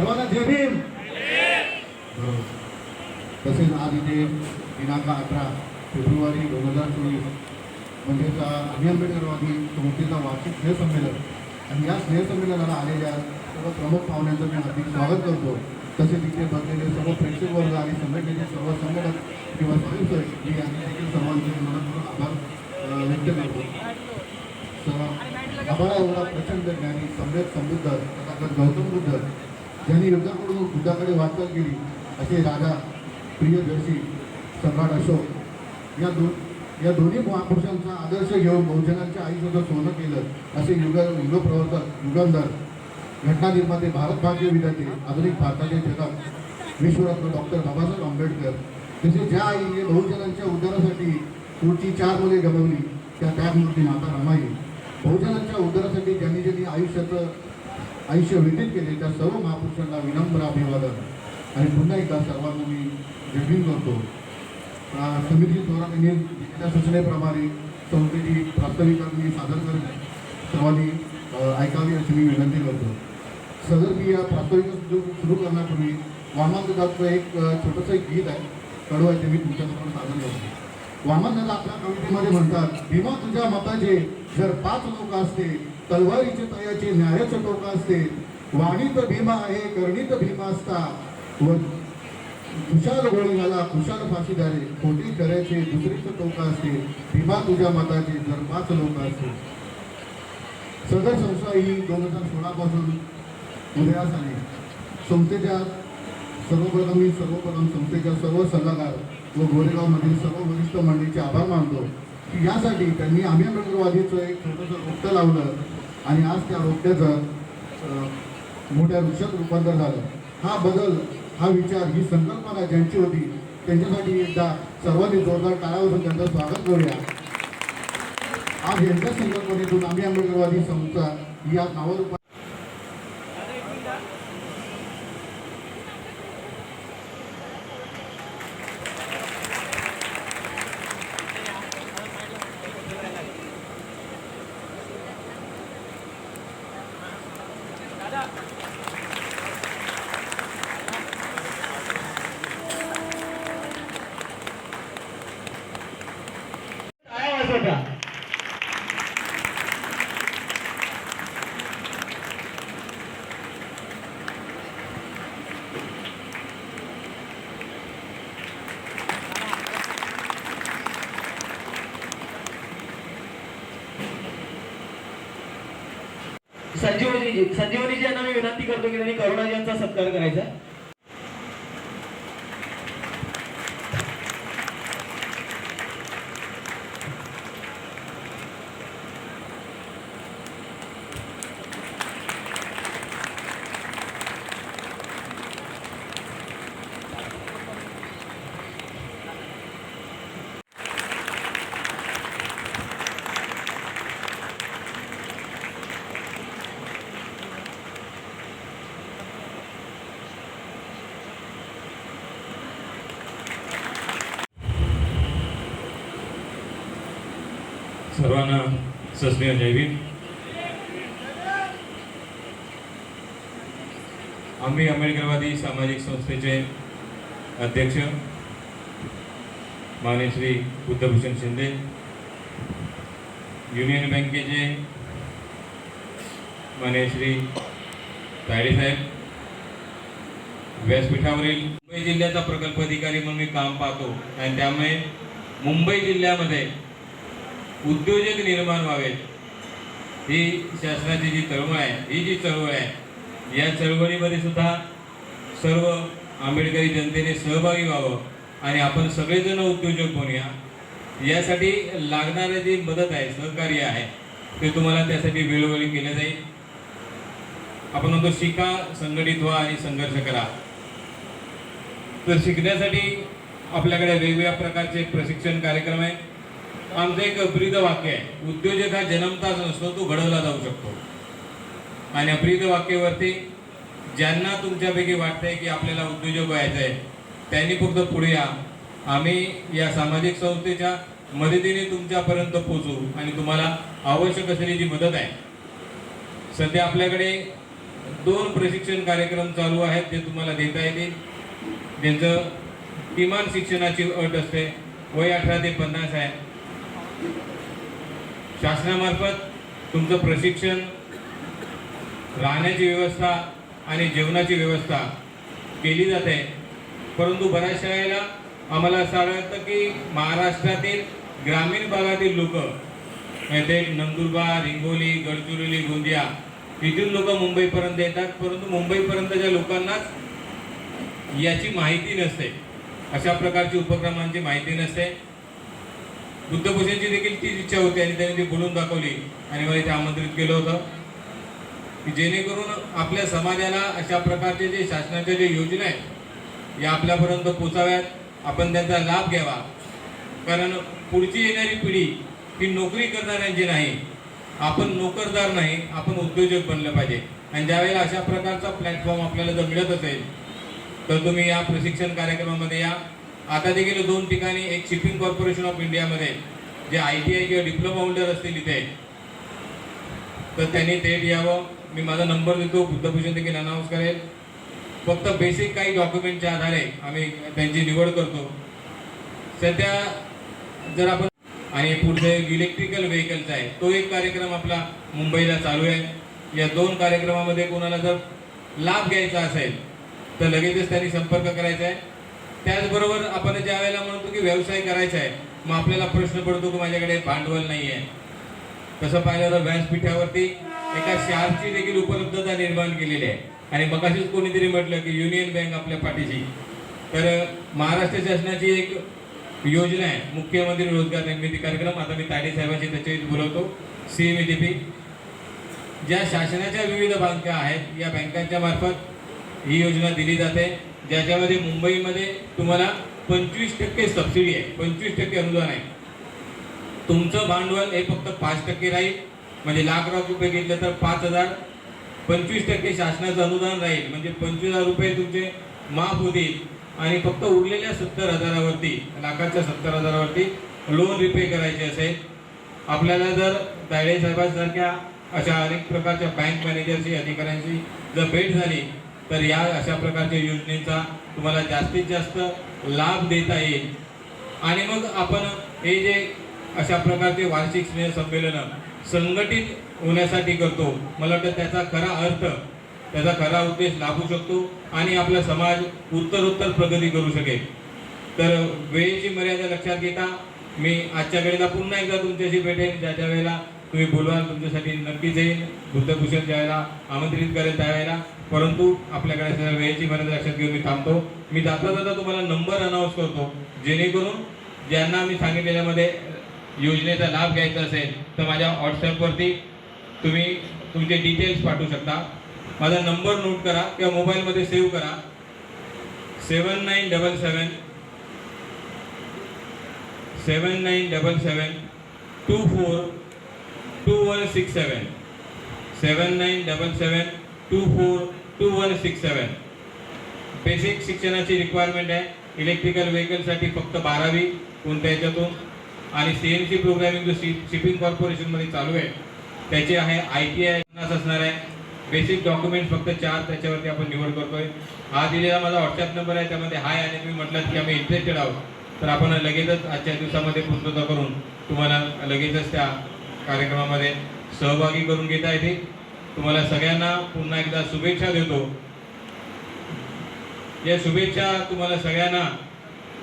सर्वांना जय भीम तसेच आज इथे दिनांक अठरा फेब्रुवारी दोन हजार चोवीस. म्हणजेच अनि आम्ही आंबेडकरवादी संस्थेचा वार्षिक स्नेहसंमेलन आणि या स्नेहसंमेलनाला आलेल्या सर्व प्रमुख पाहुण्यांचं मी हार्दिक स्वागत करतो. तसेच इथे बसलेले सर्व प्रेक्षक वर्ग आणि संघटनेचे सर्व संघटक किंवा स्वयंसेवक मी यांनी देखील सर्वांचे मनपूर्वक आभार व्यक्त करतो. स- आभाळा एवढा प्रचंड ज्ञानी सम्यक समृद्ध तथागत गौतम बुद्ध ज्यांनी युद्धाकडून युद्धाकडे वाटचाल केली असे राजा प्रियदर्शी सम्राट अशोक या दोन या दोन्ही महापुरुषांचा आदर्श घेऊन बहुजनांच्या आयुष्याचं सोनं केलं असे युग युगप्रवर्तक युगंधर घटना निर्माते भारत भाग्य विधाते आधुनिक भारताचे जगत विश्वरत्न डॉक्टर बाबासाहेब आंबेडकर तसे ज्या आईने बहुजनांच्या उद्धारासाठी पुढची चार मुले गमावली त्या त्यागमूर्ती माता रमाई. बहुजनांच्या उद्धारासाठी ज्यांनी ज्यांनी आयुष्याचं आयुष्य व्यतीत केले त्या सर्व महापुरुषांना विनम्र अभिवादन. आणि पुन्हा एकदा सर्वांना मी जयभीम करतो. समिती द्वारा त्यांनी दिलेल्या सूचनेप्रमाणे संस्थेची प्रास्ताविका मी सादर करत आहे सर्वांनी ऐकावी अशी मी विनंती करतो. सदर मी या प्रास्ताविका सुरू सुरू करण्यापूर्वी वामानदाचं एक छोटंसं एक गीत आहे. कडू मी तुमच्यासमोर सादर करतो. वामनदादा आपल्या कवितेमध्ये म्हणतात भीमा तुझ्या मताचे जर पाच लोक असते तलवारीचे तयाचे न्यायाचं टोक असते वाणीत भीमा आहे करणीत भीमा असता व खुशाल गोळी घाला खुशाल फाशीदारे खोटी करायचे दुसरीच टोक असते भीमा तुझ्या मताचे जर पाच लोक असते सदर संस्था ही दोन हजार सोळापासून उदयास आली. संस्थेच्या सर्वप्रथम मी सर्वप्रथम संस्थेच्या सर्व सल्लागार व गोरेगावमधील सर्व वरिष्ठ मंडळीचे आभार मानतो की यासाठी त्यांनी आम्ही आंबेडकरवादीचं एक छोटंसं रोपटं लावलं आणि आज त्या रोपट्याचं मोठ्या वृक्षात रूपांतर झालं. हा बदल हा विचार ही संकल्पना ज्यांची होती त्यांच्यासाठी एकदा सर्वांनी जोरदार टाळावरून त्यांचं स्वागत करूया. आज यांच्या संकल्पनेतून आम्ही आंबेडकरवादी संस्था या नावारूपात संजीवनी संजीवनीजी यांना मी विनंती करतो की त्यांनी करुणाजी यांचा सत्कार करायचा. सर्वांना सस्नेह जयवीर आम्ही आंबेडकरवादी सामाजिक संस्थेचे अध्यक्ष माननीय श्री बुद्धभूषण शिंदे युनियन बँकेचे माननीय श्री तायडेसाहेब व्यासपीठावरील मुंबई जिल्ह्याचा प्रकल्प अधिकारी म्हणून मी काम पाहतो. आणि त्यामुळे मुंबई जिल्ह्यामध्ये उद्योजक निर्माण व्हावेत. ही शासनाची जी चळवळ आहे ही जी चळवळ आहे या चळवळीमध्ये सुद्धा सर्व आंबेडकरी जनतेने सहभागी व्हावं आणि आपण सगळेजण उद्योजक बनूया. यासाठी लागणारे जी मदत आहे सहकार्य आहे ते तुम्हाला त्यासाठी वेळोवेळी केलं जाईल. आपण म्हणतो शिका संघटित व्हा आणि संघर्ष करा. तर शिकण्यासाठी आपल्याकडे वेगवेगळ्या प्रकारचे प्रशिक्षण कार्यक्रम आहे आमचं एक ब्रीद वाक्य आहे. उद्योजक हा जन्मताच नसतो तो घडवला जाऊ शकतो. आणि अब्रीद वाक्यावरती ज्यांना तुमच्यापैकी वाटतंय की आपल्याला उद्योजक व्हायचं आहे त्यांनी फक्त पुढे या. आम्ही या सामाजिक संस्थेच्या मदतीने तुमच्यापर्यंत पोचू आणि तुम्हाला आवश्यक असलेली जी मदत आहे. सध्या आपल्याकडे दोन प्रशिक्षण कार्यक्रम चालू आहेत जे तुम्हाला देता येतील. ज्यांचं किमान शिक्षणाची अट असते वय अठरा ते पन्नास आहे. शासनामार्फत तुमचं प्रशिक्षण राहण्याची व्यवस्था आणि जेवणाची व्यवस्था केली जाते. परंतु बऱ्याचशा वेळेला आम्हाला असं आढळतं की महाराष्ट्रातील ग्रामीण भागातील लोक ते म्हणजे नंदुरबार हिंगोली गडचिरोली गोंदिया तिथून लोक मुंबईपर्यंत येतात. परंतु मुंबईपर्यंतच्या लोकांनाच याची माहिती नसते. अशा प्रकारची उपक्रमांची माहिती नसते. बुद्धभूषणची देखील तीच इच्छा होती आणि त्यांनी ती बोलून दाखवली. आणि मला इथे आमंत्रित केलं होतं. की जेणेकरून आपल्या समाजाला अशा प्रकारचे जे शासनाच्या जे योजना आहेत या आपल्यापर्यंत पोचाव्यात. आपण त्यांचा लाभ घ्यावा. कारण पुढची येणारी पिढी ही नोकरी करणाऱ्यांची नाही. आपण नोकरदार नाही आपण उद्योजक बनलं पाहिजे. आणि ज्यावेळेला अशा प्रकारचा प्लॅटफॉर्म आपल्याला जर मिळत असेल तर तुम्ही या प्रशिक्षण कार्यक्रमामध्ये या. आता देखील दोन ठिकाणी एक शिपिंग कॉर्पोरेशन ऑफ इंडियामध्ये जे आय टी आय किंवा डिप्लोमा होल्डर असतील इथे. तर त्यांनी थेट यावं. मी माझा नंबर देतो. बुद्धभूषण देखील अनाऊन्स करेल. फक्त बेसिक काही डॉक्युमेंटच्या आधारे आम्ही त्यांची निवड करतो. सध्या जर आपण आणि पुढचे इलेक्ट्रिकल व्हेकलचा आहे तो एक कार्यक्रम आपला मुंबईला चालू आहे. या दोन कार्यक्रमामध्ये कोणाला जर लाभ घ्यायचा असेल तर लगेचच त्यांनी संपर्क करायचा आहे. त्याचबरोबर आपण ज्या वेळेला म्हणतो की व्यवसाय करायचा आहे मग आपल्याला प्रश्न पडतो की माझ्याकडे भांडवल नाही आहे तसं पाहिलं तर व्यासपीठावरती एका शार्पची देखील उपलब्धता निर्माण केलेली आहे. आणि मगाशीच कोणीतरी म्हटलं की युनियन बँक आपल्या पाठीशी. तर महाराष्ट्र शासनाची एक योजना आहे. मुख्यमंत्री रोजगार निर्मिती कार्यक्रम. आता मी ताडे साहेबांशी त्याच्यावर बोलवतो. सी एम डी पी ज्या शासनाच्या विविध बँका आहेत या बँकांच्या मार्फत ही योजना दिली जाते. ज्याच्यामध्ये मुंबईमध्ये तुम्हाला पंचवीस टक्के सबसिडी आहे. पंचवीस टक्के अनुदान आहे. तुमचं भांडवल हे फक्त पाच टक्के राहील. म्हणजे लाख लाख रुपये घेतले तर पाच हजार. पंचवीस टक्के शासनाचं अनुदान राहील. म्हणजे पंचवीस हजार रुपये तुमचे माफ होतील. आणि फक्त उरलेल्या सत्तर हजारावरती लाखाच्या सत्तर हजारावरती लोन रिपे करायचे असेल. आपल्याला जर तायडे साहेबांसारख्या अशा अनेक प्रकारच्या बँक मॅनेजरशी अधिकाऱ्यांशी जर भेट झाली तर या अशा प्रकारच्या योजनेचा तुम्हाला जास्तीत जास्त लाभ देता येईल. आणि मग आपण हे जे अशा प्रकारचे वार्षिक स्नेह संमेलन संघटित होण्यासाठी करतो मला वाटतं त्याचा खरा अर्थ त्याचा खरा उद्देश लाभू शकतो आणि आपला समाज उत्तरोत्तर प्रगती करू शकेल. तर वेळेची मर्यादा लक्षात घेता मी आजच्या वेळेला पुन्हा एकदा तुमच्याशी भेटेन. ज्या ज्या वेळेला तुम्ही बोलवाल तुमच्यासाठी नक्कीच येईल बुद्धभूषण ज्या आमंत्रित करेल त्यावेळेला परंतु आपल्याकडे असलेल्या वेळेची मर्यादा लक्षात घेऊन मी थांबतो. मी जाता जाता तुम्हाला नंबर अनाऊन्स करतो. जेणेकरून ज्यांना मी सांगितलेल्यामध्ये योजनेचा लाभ घ्यायचा असेल तर माझ्या व्हॉट्सॲपवरती तुम्ही तुमचे डिटेल्स पाठवू शकता. माझा नंबर नोट करा किंवा मोबाईलमध्ये सेव्ह करा. Seven nine double seven seven nine double seven two four two one six seven seven nine double seven two four two one six seven basic शिक्षणाची रिक्वायरमेंट आहे. इलेक्ट्रिकल व्हेकलसाठी फक्त बारावी कोणत्या याच्यातून? आणि सी एन सी प्रोग्रामिंग जो C shipping कॉर्पोरेशनमध्ये चालू आहे त्याचे आहे आय टी आय असणार आहे. बेसिक डॉक्युमेंट फक्त चार त्याच्यावरती आपण निवड करतोय. हा दिलेला माझा व्हॉट्सअप नंबर आहे. त्यामध्ये हाय आणि तुम्ही म्हटलात की आम्ही इंटरेस्टेड आहोत. तर आपण लगेचच आजच्या दिवसामध्ये पूर्तता करून तुम्हाला लगेचच त्या कार्यक्रमामध्ये सहभागी करून घेता येते तुम्हाला सगळ्यांना पुन्हा एकदा शुभेच्छा देतो. या शुभेच्छा तुम्हाला सगळ्यांना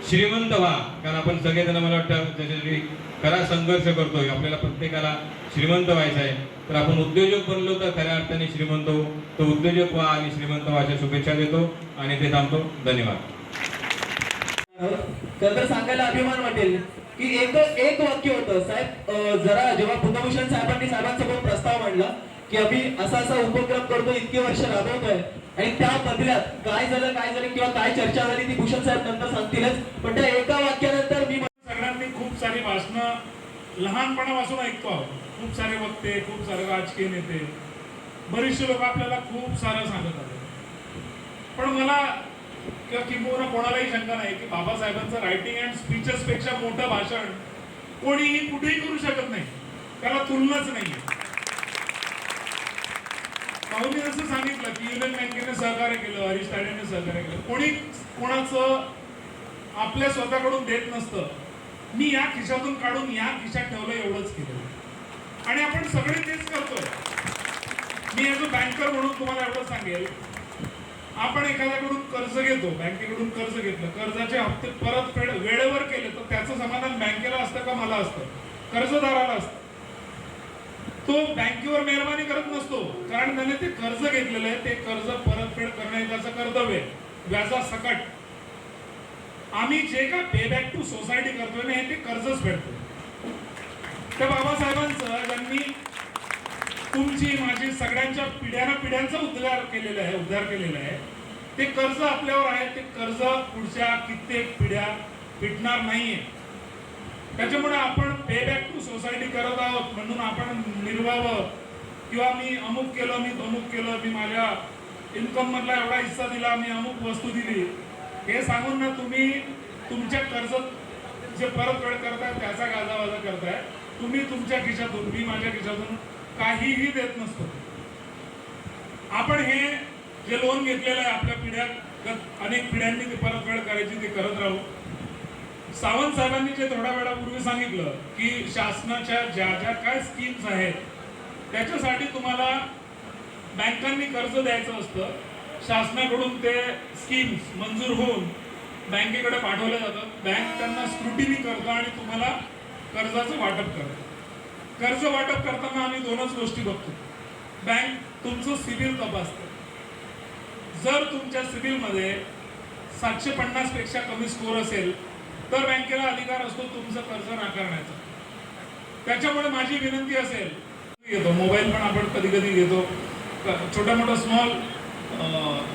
श्रीमंत व्हा कारण आपण सगळेजण मला वाटतं त्याच्यासाठी खरा संघर्ष करतोय. आपल्याला प्रत्येकाला श्रीमंत व्हायचं आहे. तर आपण उद्योजक बनलो तर खऱ्या अर्थाने श्रीमंत होऊ. तो उद्योजक व्हा आणि श्रीमंत व्हायच्या शुभेच्छा देतो. आणि ते थांबतो. धन्यवाद. तर सांगायला अभिमान वाटेल की एक एक वाक्य होतं. साहेब जरा जेव्हा बुद्धभूषण साहेबांनी साहेबांसमोर प्रस्ताव मांडला की आम्ही असा असा उपक्रम करतो इतके वर्ष राबवतोय. आणि त्या बदल्यात काय झालं काय झालं किंवा काय चर्चा झाली ती भूषण साहेब नंतर सांगतीलच. पण त्या एका वाक्यानंतर मी सगळ्यांनी खूप सारी भाषणं लहानपणापासून ऐकतो खूप सारे वक्ते खूप सारे राजकीय नेते. बरेचसे लोक आपल्याला खूप सारं सांगत आले पण मला किंवा किंबहुना कोणालाही शंका नाही की बाबासाहेबांचं रायटिंग अँड स्पीचेस पेक्षा मोठं भाषण कोणीही कुठेही करू शकत नाही. त्याला तुलनाच नाही भाऊनी जसं सांगितलं की युनियन बँकेने सहकार्य केलं हरीश ताडेने सहकार्य केलं. कोणी कोणाचं आपल्या स्वतःकडून देत नसतं. मी या खिशातून काढून या खिशात ठेवलं एवढंच केलं आणि आपण सगळे तेच करतोय. मी ॲज अ बँकर म्हणून तुम्हाला एवढं सांगेल. आपण एखाद्याकडून कर्ज घेतो बँकेकडून कर्ज घेतलं. कर्जाचे हप्ते परतफेड वेळेवर केले तर त्याचं समाधान बँकेला असतं का मला असतं? कर्जदाराला असतं. तो बँकेवर मेहरबानी करत नसतो. कारण त्याने ते कर्ज घेतलेलं आहे. ते कर्ज परतफेड करणे त्याचं कर्तव्य व्याजा सकट. आम्ही जे का पे बॅक टू सोसायटी करतोय ना हे ते कर्जच फेडतो त्या बाबासाहेबांचं ज्यांनी तुमची माझी सगळ्यांच्या पिढ्याना पिढ्यांचा उद्धार केलेला आहे उद्धार केलेला आहे ते कर्ज आपल्यावर आहे. ते कर्ज पुढच्या कित्येक पिढ्या फिटणार नाहीये. त्याच्यामुळे आपण पे बॅक टू सोसायटी करत आहोत म्हणून आपण निर्वावं किंवा मी अमुक केलं मी अमुक केलं मी माझ्या इन्कम मधला एवढा हिस्सा दिला मी अमुक वस्तू दिली. हे सांगून ना तुम्ही तुमच्या कर्ज जे परतफेड करताय त्याचा गाजावाजा करताय. तुम्ही तुमच्या खिशातून मी माझ्या खिशातून काहीही देत नसतो. आपण हे जे लोन घेतलेलं आहे आपल्या पिढ्या अनेक पिढ्यांनी ते परतफेड करायची ते करत राहू. सावंत साहेबांनी जे थोड्या वेळापूर्वी सांगितलं की शासनाच्या ज्या ज्या काय स्कीम्स आहेत त्याच्यासाठी तुम्हाला बँकांनी कर्ज द्यायचं असतं. शासनाकडून ते स्कीम्स मंजूर होऊन बँकेकडे पाठवल्या जातात. बँक त्यांना स्क्रुटिनी करतं आणि तुम्हाला कर्जाचं वाटप करतं. कर्ज वाटप करताना आम्ही दोनच गोष्टी बघतो. बँक तुमचं सिबिल तपासते. जर तुमच्या सिबिलमध्ये सातशे पन्नासपेक्षा कमी स्कोर असेल तर बँकेला अधिकार असतो तुमचं कर्ज नाकारण्याचा. त्याच्यामुळे माझी विनंती असेल घेतो मोबाईल पण आपण कधी कधी घेतो छोटा छोट्या मोठ्या स्मॉल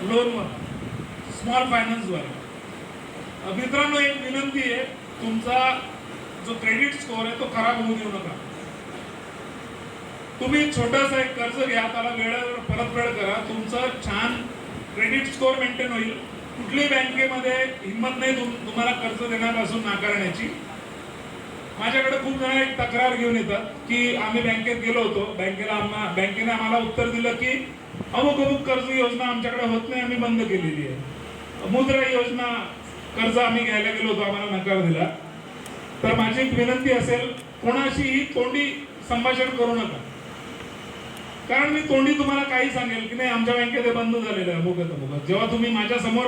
लोन स्मॉल फायनान्सवर मित्रांनो एक विनंती आहे तुमचा जो क्रेडिट स्कोअर आहे तो खराब होऊ देऊ नका. तुम्ही छोटासा एक कर्ज घ्या त्याला वेळेवर परतफेड करा. तुमचं छान क्रेडिट स्कोअर मेंटेन होईल. कुठली बँकेमध्ये हिंमत नाही तुम तुम्हाला कर्ज देण्यापासून नाकारण्याची माझ्याकडे खूप जण एक तक्रार घेऊन येतात की आम्ही बँकेत गेलो होतो. बँकेला आम्हा बँकेने आम्हाला उत्तर दिलं की अमुक अमुक कर्ज योजना आमच्याकडे होत नाही आम्ही बंद केलेली आहे. मुद्रा योजना कर्ज आम्ही घ्यायला गेलो होतो आम्हाला नकार दिला. तर माझी एक विनंती असेल कोणाशीही तोंडी संभाषण करू नका. कारण मी तोंडी तुम्हाला काही सांगेल की नाही आमच्या बँकेत हे बंद झालेलं आहे अमुक आहे जेव्हा तुम्ही माझ्यासमोर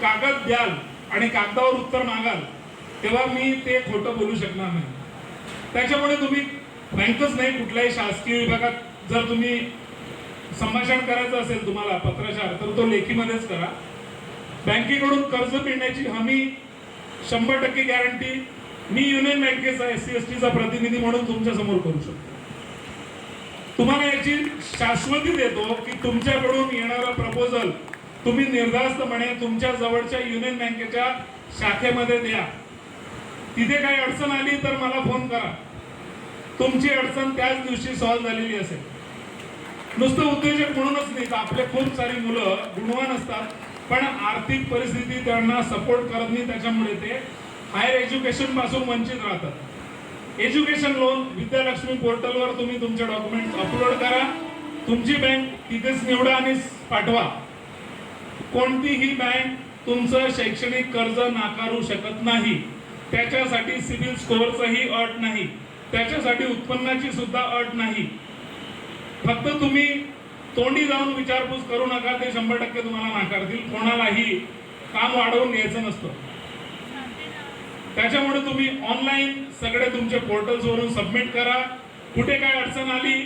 कागद द्याल आणि कागदावर उत्तर मागाल तेव्हा मी ते खोटं बोलू शकणार नाही. त्याच्यामुळे तुम्ही बँकच नाही कुठल्याही शासकीय विभागात जर तुम्ही संभाषण करायचं असेल तुम्हाला पत्रचार तर तो लेखीमध्येच करा. बँकेकडून कर्ज मिळण्याची हमी शंभर टक्के गॅरंटी मी युनियन बँकेचा एस सी एस टीचा प्रतिनिधी म्हणून तुमच्यासमोर करू शकतो. तुम्हाला याची शाश्वती देतो की तुमच्याकडून येणारा प्रपोजल तुम्ही निर्धास्तपणे तुमच्या जवळच्या युनियन बँकेच्या शाखेमध्ये द्या. तिथे काही अडचण आली तर मला फोन करा. तुमची अडचण त्याच दिवशी सॉल्व्ह झालेली असेल. नुसतं उद्योजक म्हणूनच नाही तर आपले खूप सारी मुलं गुणवान असतात पण आर्थिक परिस्थिती त्यांना सपोर्ट करत नाही त्याच्यामुळे ते हायर एज्युकेशनपासून वंचित राहतात. एज्युकेशन लोन विद्यालक्ष्मी पोर्टलवर तुम्ही तुमचे डॉक्युमेंट अपलोड करा. तुमची बँक तिथेच निवडा आणि पाठवा. कोणतीही बँक तुमचं शैक्षणिक कर्ज नाकारू शकत नाही. त्याच्यासाठी सिबिल स्कोअरचाही अट नाही. त्याच्यासाठी उत्पन्नाची सुद्धा अट नाही. फक्त तुम्ही तोंडी जाऊन विचारपूस करू नका ते शंभर टक्के तुम्हाला नाकारतील. कोणालाही काम वाढवून घ्यायचं नसतं. त्याच्यामुळे तुम्ही ऑनलाईन सगळे तुमचे पोर्टल्सवरून सबमिट करा. कुठे काय अडचण आली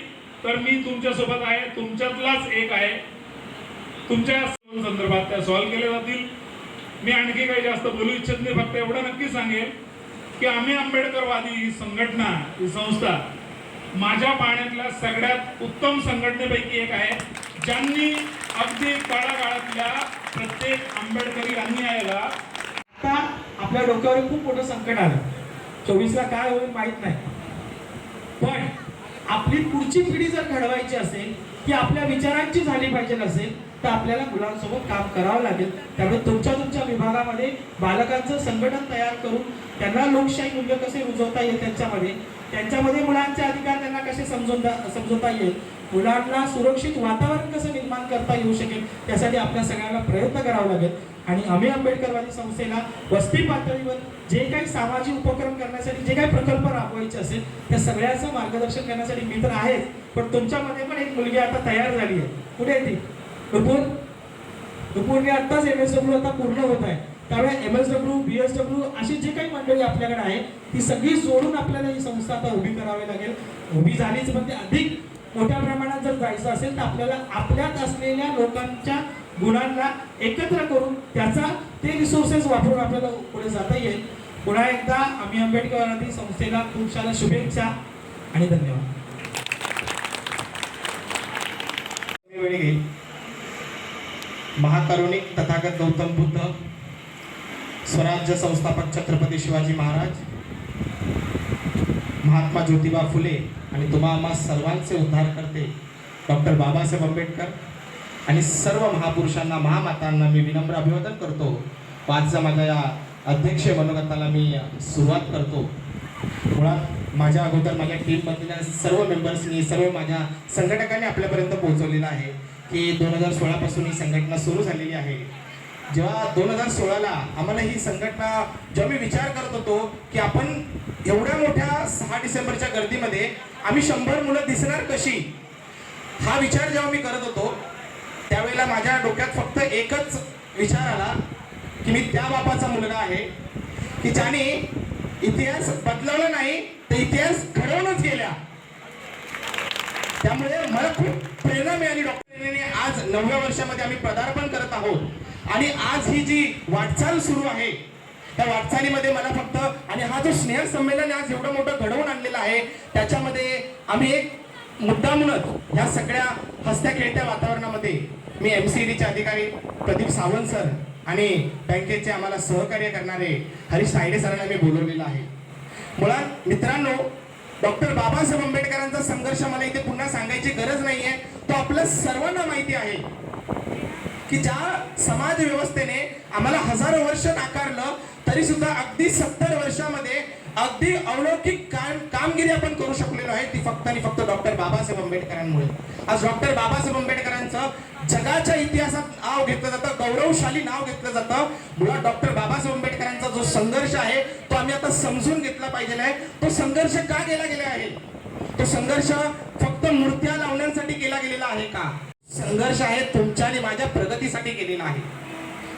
तर मी तुमच्यासोबत आहे. तुमच्यातलाच एक आहे. तुमच्या संदर्भात त्या सॉल्व्ह केल्या जातील. मी आणखी काही जास्त बोलू इच्छित नाही फक्त एवढं नक्की सांगेल की आम्ही आंबेडकरवादी ही संघटना ही संस्था माझ्या पाण्यातल्या सगळ्यात उत्तम संघटनेपैकी एक आहे. ज्यांनी अगदी काळाकाळातल्या प्रत्येक आंबेडकरी अन्यायाला आता आपल्या डोक्यावर खूप मोठं संकट आलं. चोवीसला काय होईल माहीत नाही. पण आपली पुढची पिढी जर घडवायची असेल की आपल्या विचारांची झाली पाहिजे असेल तर आपल्याला मुलांसोबत काम करावं लागेल. त्यामुळे तुमच्या तुमच्या विभागामध्ये बालकांचं संघटन तयार करून त्यांना लोकशाही मूल्य कसे रुजवता येईल त्यांच्यामध्ये त्यांच्यामध्ये मुलांचे अधिकार त्यांना कसे समजून समजवता येईल मुलांना सुरक्षित वातावरण कसं निर्माण करता येऊ शकेल त्यासाठी आपल्या सगळ्यांना प्रयत्न करावा लागेल. आणि आम्ही आंबेडकरवादी संस्थेला वस्ती पातळीवर जे काही सामाजिक उपक्रम करण्यासाठी जे काही प्रकल्प राबवायचे असेल त्या सगळ्याचं मार्गदर्शन करण्यासाठी मी तर आहेत पण तुमच्यामध्ये पण एक मुलगी आता तयार झाली आहे. कुठे आहे ती? नुपूर नुपूरने आत्ताच एम एस डब्ल्यू आता पूर्ण होत आहे. त्यामुळे M S W B S W अशी जी काही मंडळी आपल्याकडे आहे ती सगळी सोडून आपल्याला ही संस्था आता उभी करावी लागेल. उभी झालीच पण ते अधिक मोठ्या प्रमाणात जर जायचं असेल तर आपल्याला आपल्यात असलेल्या लोकांच्या गुणांना एकत्र करून त्याचा ते रिसोर्सेस वापरून आपल्याला पुढे जाता येईल. पुन्हा एकदा आम्ही आंबेडकरवादी संस्थेला खूप साऱ्या शुभेच्छा आणि धन्यवाद. मी घेईल. महाकरुणिक तथागत गौतम बुद्ध स्वराज्य संस्थापक छत्रपती शिवाजी महाराज महात्मा ज्योतिबा फुले आणि तुम्हा आम्हा सर्वांचे उद्धार करते डॉक्टर बाबासाहेब आंबेडकर. आणि सर्व महापुरुषांना महामातांना मी विनम्र अभिवादन करतो. पाचचा माझ्या या अध्यक्ष मनोगताला मी सुरुवात करतो. मुळात माझ्या अगोदर माझ्या टीममधल्या सर्व मेंबर्सनी सर्व माझ्या संघटकांनी आपल्यापर्यंत पोहोचवलेलं आहे की दोन हजार सोळापासून ही संघटना सुरू झालेली आहे. जेव्हा दोन हजार सोळाला आम्हाला ही संघटना जेव्हा मी विचार करत होतो की आपण एवढ्या मोठ्या सहा डिसेंबरच्या गर्दीमध्ये आम्ही शंभर मुलं दिसणार कशी? हा विचार जेव्हा मी करत होतो त्यावेळेला माझ्या डोक्यात फक्त एकच विचार आला की मी त्या बापाचा मुलगा आहे की ज्याने इतिहास बदलवला नाही तर इतिहास घडवूनच गेल्या त्यामुळे मला खूप प्रेरणा मिळाली डॉक्टरांनी आज नवव्या वर्षामध्ये आम्ही पदार्पण करत आहोत. आणि आज ही जी वाटचाल सुरू आहे त्या वाटचालीमध्ये मला फक्त आणि हा जो स्नेह संमेलन आज एवढं मोठं घडवून आणलेलं आहे त्याच्यामध्ये आम्ही एक मुद्दा म्हणत या सगळ्या हसत्या खेळत्या वातावरणामध्ये मी एम सी डीचे अधिकारी प्रदीप सावंत सर आणि बँकेचे आम्हाला सहकार्य करणारे हरीश सायडे सरांना मी बोलवलेलं आहे. मुळात मित्रांनो डॉक्टर बाबासाहेब आंबेडकरांचा संघर्ष मला इथे पुन्हा सांगायची गरज नाहीये. तो आपल्या सर्वांना माहिती आहे की ज्या समाज व्यवस्थेने आम्हाला हजारो वर्ष नाकारलं तरी सुद्धा अगदी सत्तर वर्षामध्ये अगदी अलौकिक काम कामगिरी आपण करू शकलेलो आहे ती फक्त आणि फक्त डॉक्टर बाबासाहेब आंबेडकरांमुळे. आज डॉक्टर बाबासाहेब आंबेडकरांचं जगाच्या इतिहासात नाव घेतलं जातं गौरवशाली नाव घेतलं जातं. मुळात डॉक्टर बाबासाहेब आंबेडकरांचा जो संघर्ष आहे तो आम्ही आता समजून घेतला पाहिजे आहे. तो संघर्ष का केला गेला आहे? तो संघर्ष फक्त मूर्त्या लावण्यासाठी केला गेलेला आहे का? संघर्ष आहे तुमच्या आणि माझ्या प्रगतीसाठी केलेला आहे.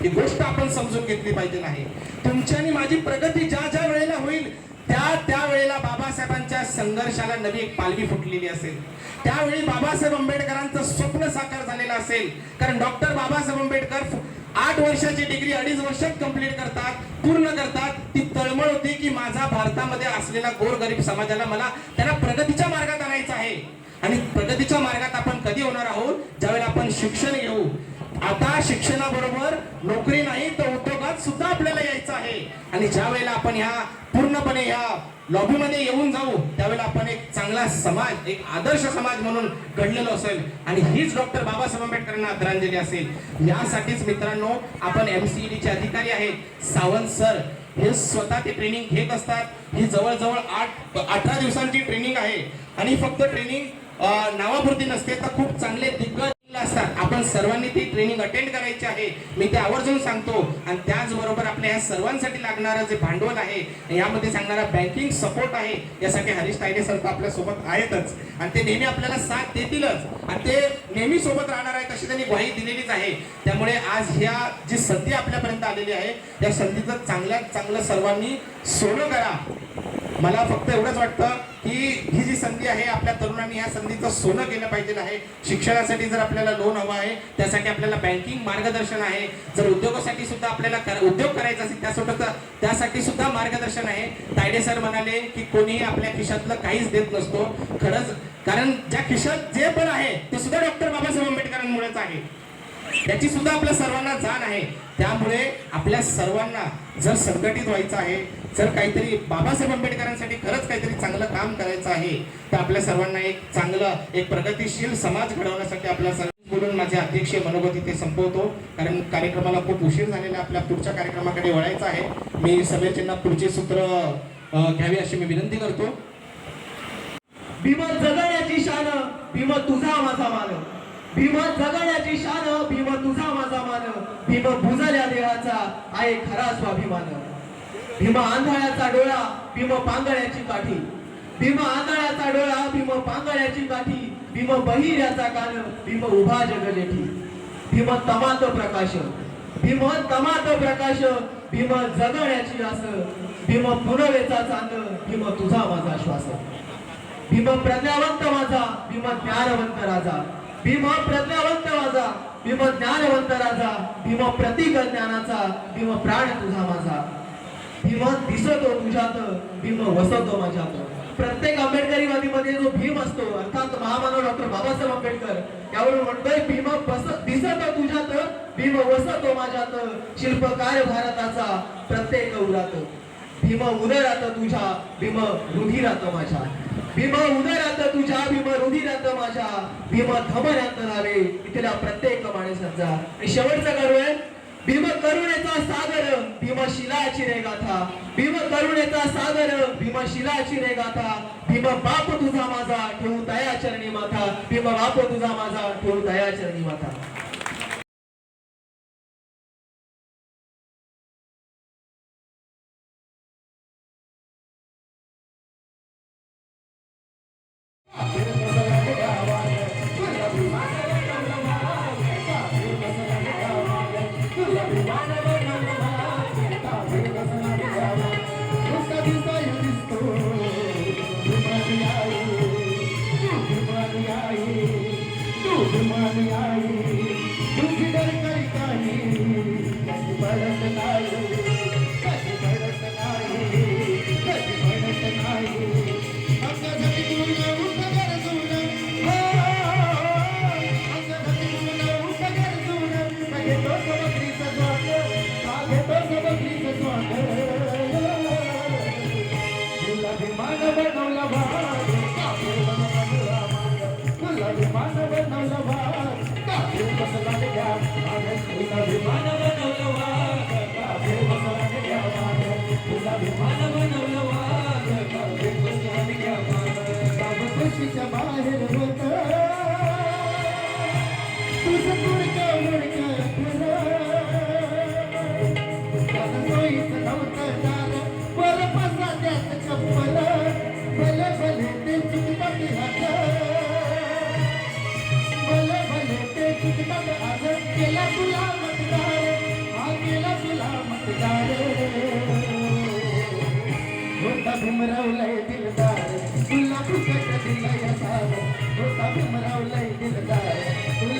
ही गोष्ट आपण समजून घेतली पाहिजे नाही. तुमची आणि माझी प्रगती ज्या ज्या वेळेला होईल त्या त्या वेळेला बाबासाहेबांच्या संघर्षाला नवी एक पालवी फुटलेली असेल. त्यावेळी बाबासाहेब आंबेडकरांचं स्वप्न साकार झालेलं असेल. कारण डॉक्टर बाबासाहेब आंबेडकर आठ वर्षाची डिग्री अडीच वर्षात कंप्लीट करतात पूर्ण करतात. ती तळमळ होती की माझा भारतामध्ये असलेला गोरगरीब समाजाला मला त्याला प्रगतीच्या मार्गात आणायचं आहे. आणि प्रगतीच्या मार्गात आपण कधी होणार आहोत? ज्यावेळेला आपण शिक्षण घेऊ. आता शिक्षणाबरोबर नोकरी नाही तर उद्योगात सुद्धा आपल्याला यायचं आहे. आणि ज्या वेळेला आपण ह्या पूर्णपणे ह्या लॉबीमध्ये येऊन जाऊ त्यावेळेला आपण एक चांगला समाज एक आदर्श समाज म्हणून घडलेलो असेल. आणि हीच डॉक्टर बाबासाहेब आंबेडकरांना आदरांजली असेल. यासाठीच मित्रांनो आपण एम सी चे अधिकारी आहेत. सावंत सर हे स्वतः ते ट्रेनिंग घेत असतात. ही जवळजवळ आठ अठरा दिवसांची ट्रेनिंग आहे. आणि फक्त ट्रेनिंग नावापुरती नसते तर खूप चांगले दिग्गज आपण सर्वांनी ती ट्रेनिंग अटेंड करायची आहे. मी ते आवर्जून सांगतो. आणि त्याचबरोबर आपल्या या सर्वांसाठी लागणारं जे भांडवल आहे यामध्ये सांगणारा बँकिंग सपोर्ट आहे. यासाठी हरीश तायडे सर आपल्यासोबत आहेतच. आणि ते नेहमी आपल्याला साथ देतीलच. आणि ते नेहमी सोबत राहणार आहेत अशी त्यांनी ग्वाही दिलेलीच आहे. त्यामुळे आज ह्या जी संधी आपल्यापर्यंत आलेली आहे त्या संधीचं चांगल्यात चांगलं सर्वांनी सोनं करा. मला फक्त एवढंच वाटतं की ही जी संधी आहे आपल्या तरुणांनी या संधीचं सोनं केलं पाहिजे आहे. शिक्षणासाठी जर आपल्याला लोन हवं आहे त्यासाठी आपल्याला बँकिंग मार्गदर्शन आहे. जर उद्योगासाठी सुद्धा आपल्याला कर- उद्योग करायचा असेल त्यासोबत त्यासाठी सुद्धा मार्गदर्शन आहे. तायडे सर म्हणाले की कोणीही आपल्या खिशातलं काहीच देत नसतो. खरंच कारण ज्या खिशात जे पण आहे ते सुद्धा डॉक्टर बाबासाहेब आंबेडकरांमुळेच आहे. त्याची सुद्धा आपल्या सर्वांना जाण आहे. त्यामुळे आपल्या सर्वांना जर संघटित व्हायचं आहे जर काहीतरी बाबासाहेब आंबेडकरांसाठी खरंच काहीतरी चांगलं काम करायचं आहे तर आपल्या सर्वांना एक चांगलं एक प्रगतिशील समाज घडवण्यासाठी आपल्या बोलून माझे अध्यक्ष मनोगत इथे संपवतो. कारण कार्यक्रमाला खूप उशीर झालेला आपल्या पुढच्या कार्यक्रमाकडे वळायचं आहे. मी सभेच्यांना पुढचे सूत्र घ्यावे घ्यावी अशी मी विनंती करतो. भीम जगण्याची जगण्याची शान भीम तुझा माझा मान. भीम जगण्याची शान भीम तुझा माझा मान. भीम भुजल्या देहाचा आहे खरा स्वाभिमान. भीमा आंधळ्याचा डोळा भीम पांगळ्याची काठी. भीम आंधळ्याचा डोळा भीम पांगळ्याची काठी. भीम बहिर्याचा कान भीम उभा जगजेठी. भीम तमात प्रकाश भीम तमात प्रकाश भीम जगण्याची आस भीम पुनवेचा चांद भीम तुझा माझा श्वास. भीम प्रज्ञावंत माझा भीम ज्ञानवंत राजा. भीम प्रज्ञावंत माझा भीम ज्ञानवंत राजा. भीम प्रतीक ज्ञानाचा भीम प्राण तुझा माझा. भीम दिसतो तुझ्यात भीम वसतो माझ्यात. प्रत्येक आंबेडकरीवादीमध्ये जो भीम असतो अर्थात महामानव डॉक्टर बाबासाहेब आंबेडकर यावरून म्हणतोय भीम बस दिसतो तुझ्यात भीम वसतो माझ्यात. शिल्पकार भारताचा प्रत्येक उरात. भीम उदरात तुझ्या भीम रुधिरात माझ्या. भीम उदरात तुझ्या भीम रुधिरात माझ्या. भीम धमन्यात रावे इथल्या प्रत्येक माणसांचा. आणि शेवटचा करू आहे भीम करुणेचा सागर भीमशिलाची रे गाथा. भीम करुणेचा सागर भीमशिलाची रे गाथा. भीम बाप तुझा माझा ठेवू दया चरणी माथा भीम बाप तुझा माझा ठेवू दया चरणी माथा Amen.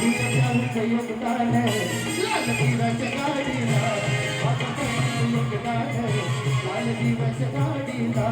योगदान है लाल दिवस गाडीला योगदान है लाल दिवस गाडीला